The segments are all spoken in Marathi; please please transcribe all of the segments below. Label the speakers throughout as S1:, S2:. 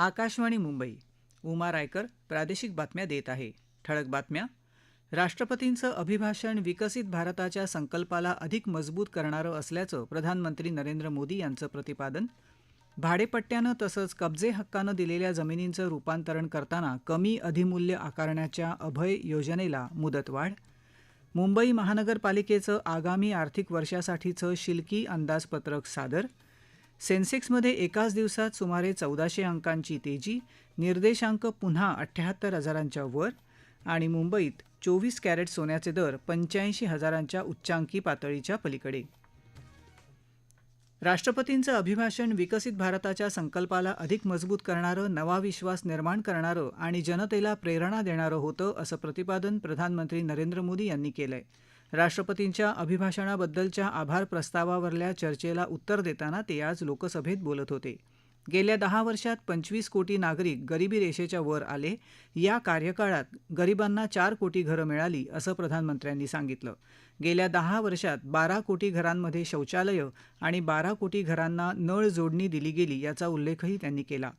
S1: आकाशवाणी मुंबई उमा रायकर प्रादेशिक बातम्या देत आहे ठळक बातम्या राष्ट्रपतींचं अभिभाषण विकसित भारताच्या संकल्पाला अधिक मजबूत करणारं असल्याचं प्रधानमंत्री नरेंद्र मोदी यांचं प्रतिपादन भाडेपट्ट्यानं तसंच कब्जे हक्कानं दिलेल्या जमिनींचं रुपांतरण करताना कमी अधिमूल्य आकारण्याच्या अभय योजनेला मुदतवाढ मुंबई महानगरपालिकेचं आगामी आर्थिक वर्षासाठीचं शिल्की अंदाजपत्रक सादर सेन्सेक्समध्ये एकाच दिवसात सुमारे चौदाशे अंकांची तेजी निर्देशांक पुन्हा अठ्ठ्याहत्तर हजारांच्या वर आणि मुंबईत चोवीस कॅरेट सोन्याचे दर पंच्याऐंशी हजारांच्या उच्चांकी पातळीच्या पलीकडे राष्ट्रपतींचं अभिभाषण विकसित भारताच्या संकल्पाला अधिक मजबूत करणारं नवा विश्वास निर्माण करणारं आणि जनतेला प्रेरणा देणारं होतं असं प्रतिपादन प्रधानमंत्री नरेंद्र मोदी यांनी केलंय राष्ट्रपतींच्या अभिभाषणाबद्दलच्या आभार प्रस्तावावरल्या चर्चेला उत्तर देताना ते आज लोकसभेत बोलत होते गेल्या दहा वर्षात पंचवीस कोटी नागरिक गरिबी रेषेच्या वर आले या कार्यकाळात गरिबांना चार कोटी घरं मिळाली असं प्रधानमंत्र्यांनी सांगितलं गेल्या दहा वर्षात बारा कोटी घरांमध्ये शौचालयं आणि बारा कोटी घरांना नळ जोडणी दिली गेली याचा उल्लेखही त्यांनी केला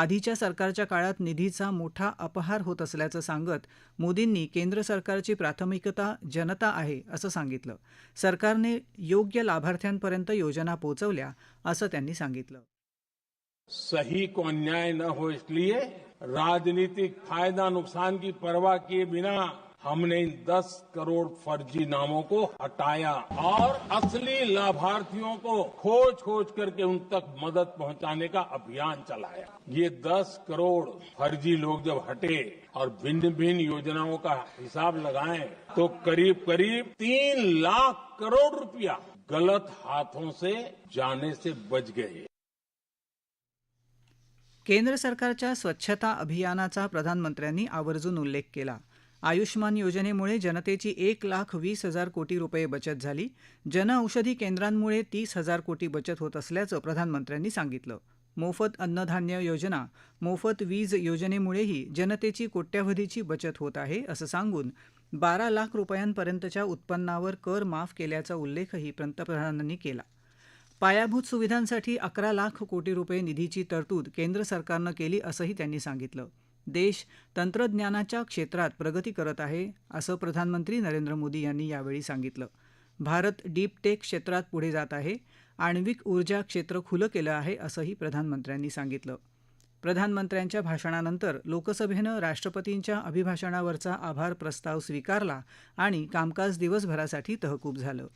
S1: आधीच्या सरकारच्या काळात निधीचा मोठा अपहार होत असल्याचं सांगत मोदींनी केंद्र सरकारची प्राथमिकता जनता आहे असं सांगितलं सरकारने योग्य लाभार्थ्यांपर्यंत योजना पोहोचवल्या असं त्यांनी सांगितलं
S2: सही को अन्याय न हो इसलिए राजनीतिक फायदा नुकसान की परवाह किए बिना हमने इन 10 करोड़ फर्जी नामों को हटाया और असली लाभार्थियों को खोज खोज करके उन तक मदद पहुंचाने का अभियान चलाया ये 10 करोड़ फर्जी लोग जब हटे और भिन्न भिन्न योजनाओं का हिसाब लगाएं तो करीब करीब तीन लाख करोड़ रुपया गलत हाथों से जाने से बच गए
S1: केंद्र सरकारच्या स्वच्छता अभियानाचा प्रधानमंत्र्यांनी आवर्जून उल्लेख केला आयुष्मान योजनेमुळे जनतेची एक लाख वीस हजार कोटी रुपये बचत झाली जनऔषधी केंद्रांमुळे तीस हजार कोटी बचत होत असल्याचं प्रधानमंत्र्यांनी सांगितलं मोफत अन्नधान्य योजना मोफत वीज योजनेमुळेही जनतेची कोट्यवधीची बचत होत आहे असं सांगून बारा लाख रुपयांपर्यंतच्या उत्पन्नावर कर माफ केल्याचा उल्लेखही पंतप्रधानांनी केला पायाभूत सुविधांसाठी अकरा लाख कोटी रुपये निधीची तरतूद केंद्र सरकारनं केली असंही त्यांनी सांगितलं देश तंत्रज्ञानाच्या क्षेत्रात प्रगती करत आहे असं प्रधानमंत्री नरेंद्र मोदी यांनी यावेळी सांगितलं भारत डीप टेक क्षेत्रात पुढे जात आहे आण्विक ऊर्जा क्षेत्र खुलं केलं आहे असंही प्रधानमंत्र्यांनी सांगितलं प्रधानमंत्र्यांच्या भाषणानंतर लोकसभेनं राष्ट्रपतींच्या अभिभाषणावरचा आभार प्रस्ताव स्वीकारला आणि कामकाज दिवसभरासाठी तहकूब झालं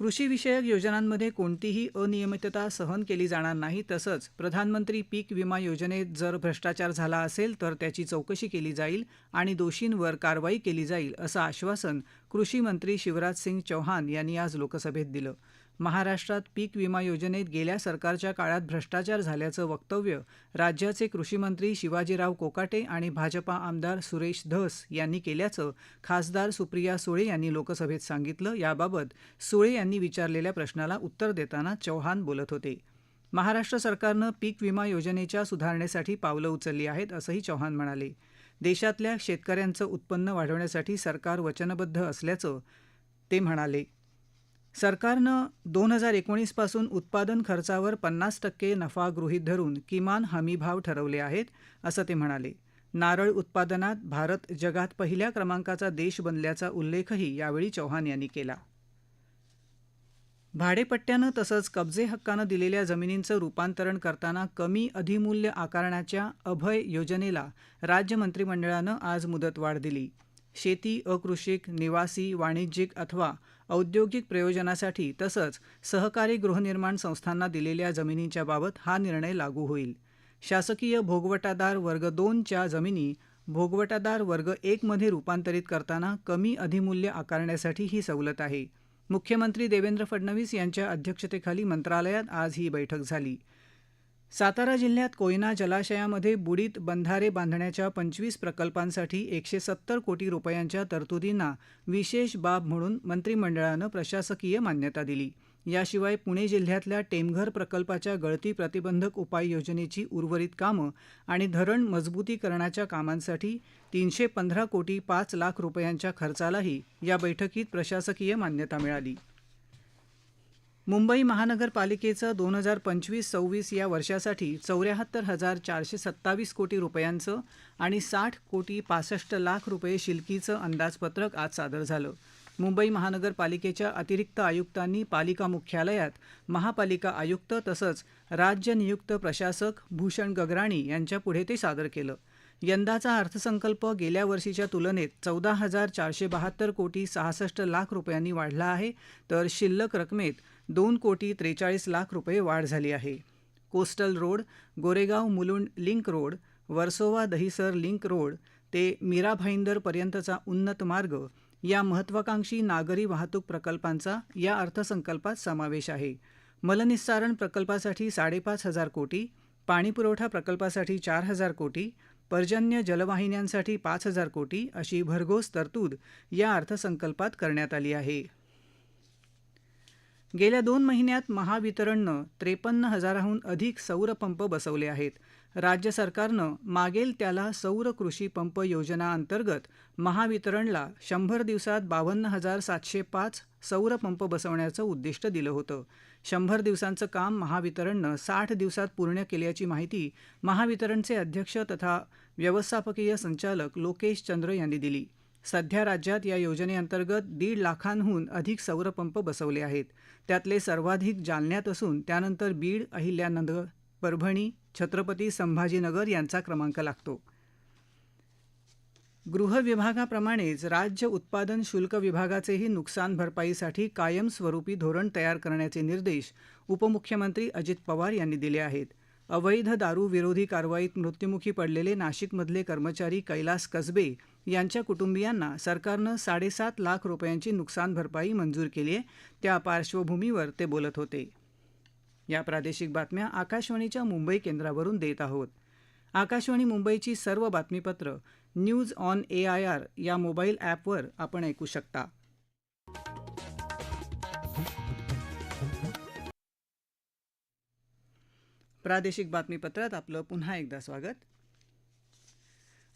S1: कृषीविषयक योजनांमध्ये कोणतीही अनियमितता सहन केली जाणार नाही तसंच प्रधानमंत्री पीक विमा योजनेत जर भ्रष्टाचार झाला असेल तर त्याची चौकशी केली जाईल आणि दोषींवर कारवाई केली जाईल असं आश्वासन कृषी मंत्री शिवराज सिंग चौहान यांनी आज लोकसभेत दिलं महाराष्ट्रात पीक विमा योजनेत गेल्या सरकारच्या काळात भ्रष्टाचार झाल्याचं वक्तव्य राज्याचे कृषीमंत्री शिवाजीराव कोकाटे आणि भाजपा आमदार सुरेश धस यांनी केल्याचं खासदार सुप्रिया सुळे यांनी लोकसभेत सांगितलं याबाबत सुळे यांनी विचारलेल्या प्रश्नाला उत्तर देताना चौहान बोलत होते महाराष्ट्र सरकारनं पीक विमा योजनेच्या सुधारणेसाठी पावलं उचलली आहेत असंही चौहान म्हणाले देशातल्या शेतकऱ्यांचं उत्पन्न वाढवण्यासाठी सरकार वचनबद्ध असल्याचं ते म्हणाले सरकारनं दोन हजार एकोणीसपासून उत्पादन खर्चावर पन्नास टक्के नफा गृहीत धरून किमान हमीभाव ठरवले आहेत असं ते म्हणाले नारळ उत्पादनात भारत जगात पहिल्या क्रमांकाचा देश बनल्याचा उल्लेखही यावेळी चौहान यांनी केला भाडेपट्ट्यानं तसंच कब्जे हक्कानं दिलेल्या जमिनींचं रूपांतरण करताना कमी अधिमूल्य आकारण्याच्या अभय योजनेला राज्य मंत्रिमंडळानं आज मुदतवाढ दिली शेती अकृषिक निवासी वाणिज्यिक अथवा औद्योगिक प्रयोजनासाठी तसंच सहकारी गृहनिर्माण संस्थांना दिलेल्या जमिनीच्या बाबत हा निर्णय लागू होईल शासकीय भोगवटादार वर्ग दोनच्या जमिनी भोगवटादार वर्ग एकमध्ये रूपांतरित करताना कमी अधिमूल्य आकारण्यासाठी ही सवलत आहे मुख्यमंत्री देवेंद्र फडणवीस यांच्या अध्यक्षतेखाली मंत्रालयात आज ही बैठक झाली सातारा जिल्ह्यात कोयना जलाशयामध्ये बुडीत बंधारे बांधण्याच्या पंचवीस प्रकल्पांसाठी एकशे सत्तर कोटी रुपयांच्या तरतुदींना विशेष बाब म्हणून मंत्रिमंडळानं प्रशासकीय मान्यता दिली याशिवाय पुणे जिल्ह्यातल्या टेमघर प्रकल्पाच्या गळती प्रतिबंधक उपाययोजनेची उर्वरित कामं आणि धरण मजबूतीकरणाच्या कामांसाठी तीनशे पंधरा कोटी पाच लाख रुपयांच्या खर्चालाही या बैठकीत प्रशासकीय मान्यता मिळाली मुंबई महानगरपालिकेचं दोन हजार पंचवीस सव्वीस या वर्षासाठी चौऱ्याहत्तर हजार चारशे सत्तावीस कोटी रुपयांचं आणि साठ कोटी पासष्ट लाख रुपये शिलकीचं अंदाजपत्रक आज सादर झालं मुंबई महानगरपालिकेच्या अतिरिक्त आयुक्तांनी पालिका मुख्यालयात महापालिका आयुक्त तसंच राज्य नियुक्त प्रशासक भूषण गगराणी यांच्यापुढे ते सादर केलं यंदाचा अर्थसंकल्प गेल्या वर्षीच्या तुलनेत चौदा हजार चारशे बहात्तर कोटी सहासष्ट लाख रुपयांनी वाढला आहे तर शिल्लक रकमेत दोन कोटी त्रेचाळीस लाख रुपये वाढ झाली आहे coastal road Goregaon Mulund link road Versova Dahisar link road ते मीरा पर्यंतचा उन्नत मार्ग या महत्वाकांक्षी नागरी वाहतूक प्रकल्पांचा या अर्थसंकल्पात समावेश आहे मलनिस्सारण प्रकल्पासाठी साडेपाच हजार कोटी पाणीपुरवठा प्रकल्पासाठी चार हजार कोटी पर्जन्य जलवाहिन्यांसाठी पाच हजार कोटी अशी भरघोस तरतूद या अर्थसंकल्पात करण्यात आली आहे गेल्या दोन महिन्यात महावितरणनं त्रेपन्न हजाराहून अधिक सौर पंप बसवले आहेत राज्य सरकारनं मागेल त्याला सौर कृषी पंप योजना अंतर्गत महावितरणला शंभर दिवसात बावन्न हजार सातशे पाच सौर पंप बसवण्याचं उद्दिष्ट दिलं होतं शंभर दिवसांचं काम महावितरणनं साठ दिवसात पूर्ण केल्याची माहिती महावितरणचे अध्यक्ष तथा व्यवस्थापकीय संचालक लोकेश चंद्र यांनी दिली सध्या राज्यात या योजनेअंतर्गत दीड लाखांहून अधिक सौरपंप बसवले आहेत त्यातले सर्वाधिक जालन्यात असून त्यानंतर बीड अहिल्यानगर परभणी छत्रपती संभाजीनगर यांचा क्रमांक लागतो गृह विभागाप्रमाणेच राज्य उत्पादन शुल्क विभागाचेही नुकसान भरपाईसाठी कायमस्वरूपी धोरण तयार करण्याचे निर्देश उपमुख्यमंत्री अजित पवार यांनी दिले आहेत अवैध दारू विरोधी कारवाईत मृत्युमुखी पडलेले नाशिकमधले कर्मचारी कैलास कसबे यांच्या कुटुंबियांना सरकारनं साडेसात लाख रुपयांची नुकसान भरपाई मंजूर केली आहे त्या पार्श्वभूमीवर ते बोलत होते या प्रादेशिक बातम्या आकाशवाणीच्या मुंबई केंद्रावरून देत आहोत आकाशवाणी मुंबईची सर्व बातमीपत्र news on A I R या मोबाईल ॲपवर आपण ऐकू शकता प्रादेशिक बातमीपत्रात आपलं पुन्हा एकदा स्वागत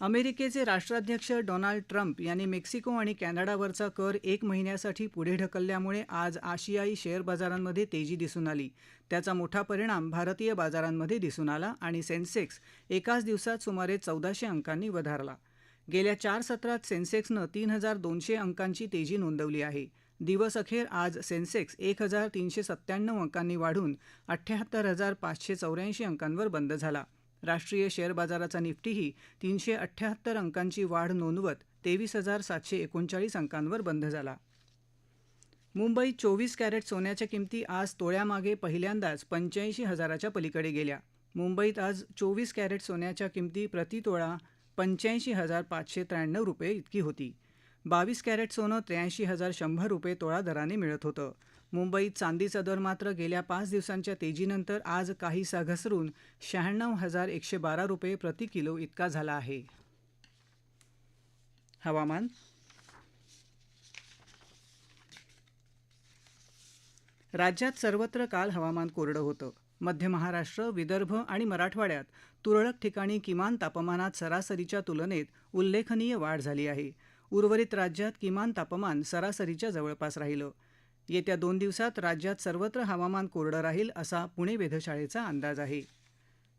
S1: अमेरिकेचे राष्ट्राध्यक्ष डोनाल्ड ट्रम्प यांनी मेक्सिको आणि कॅनडावरचा कर एक महिन्यासाठी पुढे ढकलल्यामुळे आज आशियाई शेअर बाजारांमध्ये तेजी दिसून आली त्याचा मोठा परिणाम भारतीय बाजारांमध्ये दिसून आला आणि सेन्सेक्स एकाच दिवसात सुमारे चौदाशे अंकांनी वधारला गेल्या चार सत्रात सेन्सेक्सनं तीन हजार दोनशे अंकांची तेजी नोंदवली आहे दिवसअखेर आज सेन्सेक्स एक हजार तीनशे सत्त्याण्णव अंकांनी वाढून अठ्ठ्याहत्तर हजार पाचशे चौऱ्याऐंशी अंकांवर बंद झाला राष्ट्रीय शेअर बाजाराचा निफ्टीही तीनशे अठ्ठ्याहत्तर अंकांची वाढ नोंदवत तेवीस हजार सातशे एकोणचाळीस अंकांवर बंद झाला मुंबईत चोवीस कॅरेट सोन्याच्या किमती आज तोळ्यामागे पहिल्यांदाच पंच्याऐंशी हजाराच्या पलीकडे गेल्या मुंबईत आज चोवीस कॅरेट सोन्याच्या किमती प्रतितोळा पंच्याऐंशी हजार पाचशे त्र्याण्णव रुपये इतकी होती बावीस कॅरेट सोनं त्र्याऐंशी हजार शंभर रुपये तोळा दराने मिळत होतं मुंबईत चांदीचा दर मात्र गेल्या पाच दिवसांच्या तेजीनंतर आज काहीसा घसरून शहाण्णव हजार एकशे बारा रुपये प्रति किलो इतका झाला आहे हवामान राज्यात सर्वत्र काल हवामान कोरडं होतं मध्य महाराष्ट्र विदर्भ आणि मराठवाड्यात तुरळक ठिकाणी किमान तापमानात सरासरीच्या तुलनेत उल्लेखनीय वाढ झाली आहे उर्वरित राज्यात किमान तापमान सरासरीच्या जवळपास राहिलं येत्या दोन दिवसात राज्यात सर्वत्र हवामान कोरडं राहील असा पुणे वेधशाळेचा अंदाज आहे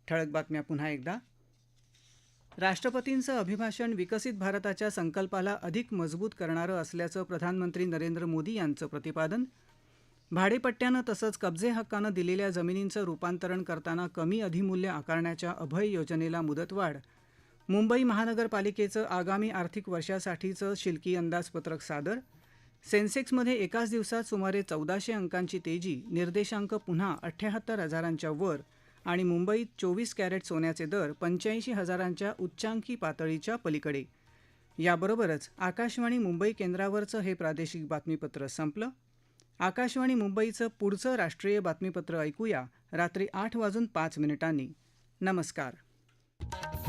S1: ठळक बातम्या पुन्हा एकदा राष्ट्रपतींचं अभिभाषण विकसित भारताच्या संकल्पाला अधिक मजबूत करणारं असल्याचं प्रधानमंत्री नरेंद्र मोदी यांचं प्रतिपादन भाडेपट्ट्यानं तसंच कब्जे हक्कानं दिलेल्या जमिनींचं रूपांतरण करताना कमी अधिमूल्य आकारण्याच्या अभय योजनेला मुदतवाढ मुंबई महानगरपालिकेचं आगामी आर्थिक वर्षासाठीचं शिल्की अंदाजपत्रक सादर सेन्सेक्समध्ये एकाच दिवसात सुमारे चौदाशे अंकांची तेजी निर्देशांक पुन्हा अठ्ठ्याहत्तर हजारांच्या वर आणि मुंबईत चोवीस कॅरेट सोन्याचे दर पंच्याऐंशी हजारांच्या उच्चांकी पातळीच्या पलीकडे याबरोबरच आकाशवाणी मुंबई केंद्रावरचं हे प्रादेशिक बातमीपत्र संपलं आकाशवाणी मुंबईचं पुढचं राष्ट्रीय बातमीपत्र ऐकूया रात्री आठ वाजून पाच मिनिटांनी नमस्कार